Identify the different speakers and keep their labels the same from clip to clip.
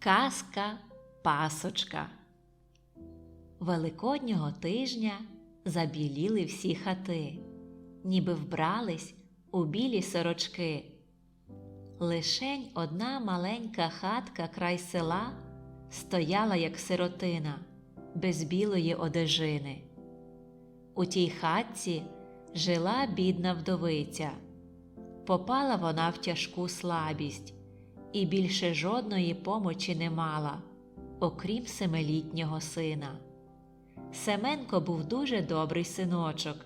Speaker 1: Казка Пасочка. Великоднього тижня забіліли всі хати, ніби вбрались у білі сорочки. Лишень одна маленька хатка край села стояла, як сиротина, без білої одежини. У тій хатці жила бідна вдовиця. Попала вона в тяжку слабість і більше жодної помочі не мала, окрім семилітнього сина. Семенко був дуже добрий синочок,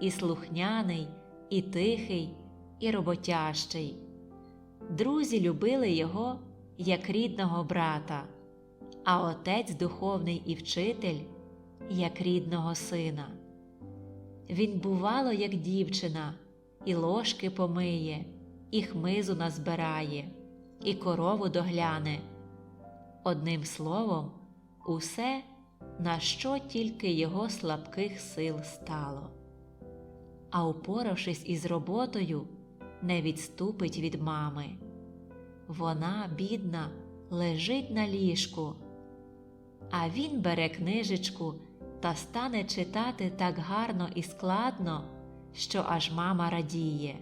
Speaker 1: і слухняний, і тихий, і роботящий. Друзі любили його як рідного брата, а отець духовний і вчитель як рідного сина. Він, бувало, як дівчина, і ложки помиє, і хмизу назбирає, і корову догляне. Одним словом, усе, на що тільки його слабких сил стало. А упоравшись із роботою, не відступить від мами. Вона, бідна, лежить на ліжку, а він бере книжечку та стане читати так гарно і складно, що аж мама радіє.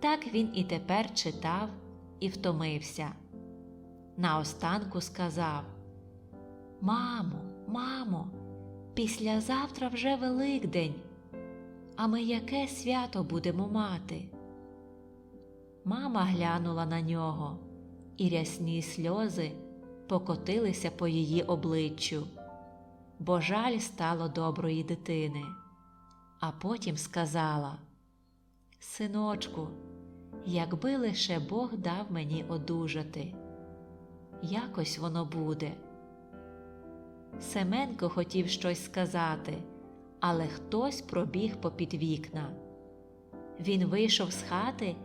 Speaker 1: Так він і тепер читав і втомився. Наостанку сказав Мамо, мамо, післязавтра вже Великдень, а ми яке свято будемо мати? Мама глянула на нього, і рясні сльози покотилися по її обличчю, бо жаль стало доброї дитини. А потім сказала Синочку, якби лише Бог дав мені одужати, якось воно буде. Семенко хотів щось сказати, але хтось пробіг попід вікна. Він вийшов з хати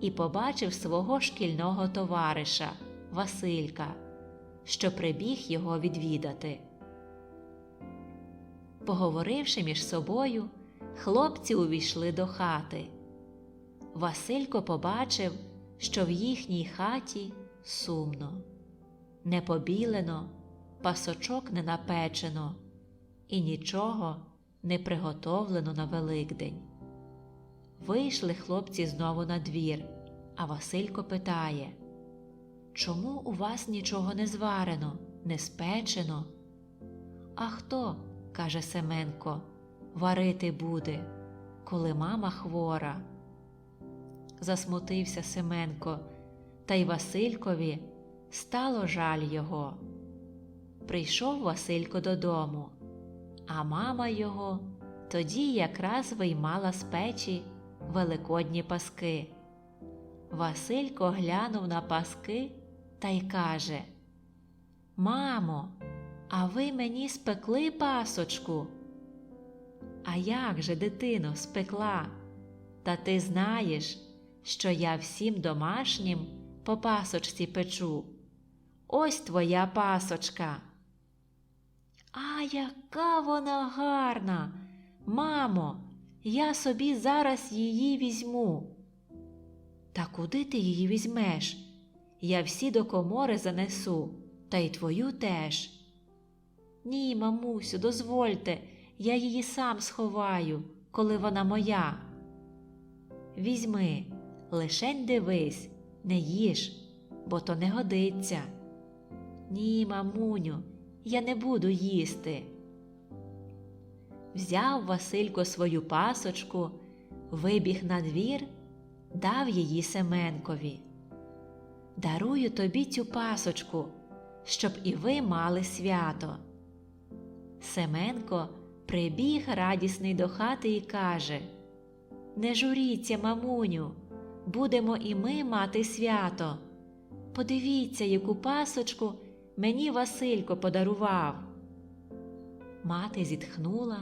Speaker 1: і побачив свого шкільного товариша Василька, що прибіг його відвідати. Поговоривши між собою, хлопці увійшли до хати. Василько побачив, що в їхній хаті сумно, не побілено, пасочок не напечено і нічого не приготовлено на Великдень. Вийшли хлопці знову на двір, а Василько питає Чому у вас нічого не зварено, не спечено? А хто, каже Семенко, варити буде, коли мама хвора? Засмутився Семенко, та й Василькові стало жаль його. Прийшов Василько додому, а мама його тоді якраз виймала з печі великодні паски. Василько глянув на паски та й каже Мамо, а ви мені спекли пасочку? А як же, дитино, спекла? Та ти знаєш, що я всім домашнім по пасочці печу. Ось твоя пасочка. А яка вона гарна! Мамо, я собі зараз її візьму. Та куди ти її візьмеш? Я всі до комори занесу, та й твою теж. Ні, мамусю, дозвольте, я її сам сховаю, коли вона моя. Візьми, лишень дивись, не їж, бо то не годиться. Ні, мамуню, я не буду їсти. Взяв Василько свою пасочку, вибіг на двір, дав її Семенкові. Дарую тобі цю пасочку, щоб і ви мали свято. Семенко прибіг радісний до хати і каже Не журіться, мамуню, будемо і ми мати свято. Подивіться, яку пасочку мені Василько подарував. Мати зітхнула,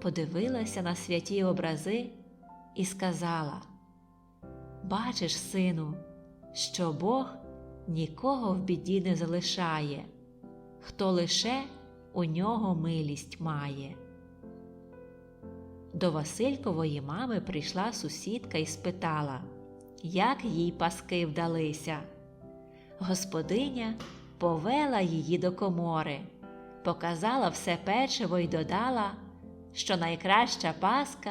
Speaker 1: подивилася на святі образи і сказала Бачиш, сину, що Бог нікого в біді не залишає, хто лише у нього милість має. До Василькової мами прийшла сусідка і спитала, як їй паски вдалися. Господиня повела її до комори, показала все печиво й додала, що найкраща паска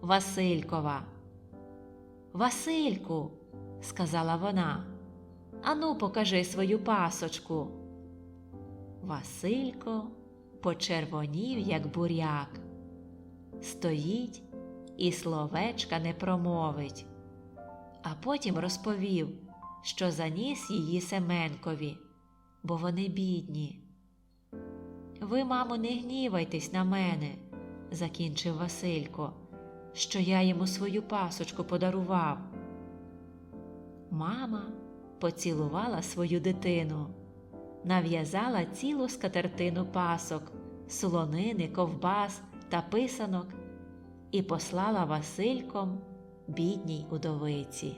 Speaker 1: Василькова. Васильку, сказала вона, ану покажи свою пасочку. Василько почервонів, як буряк. Стоїть і словечка не промовить, а потім розповів, що заніс її Семенкові, бо вони бідні. Ви, мамо, не гнівайтесь на мене, закінчив Василько, що я йому свою пасочку подарував. Мама поцілувала свою дитину, нав'язала цілу скатертину пасок, солонини, ковбас та писанок і послала Васильком бідній удовиці.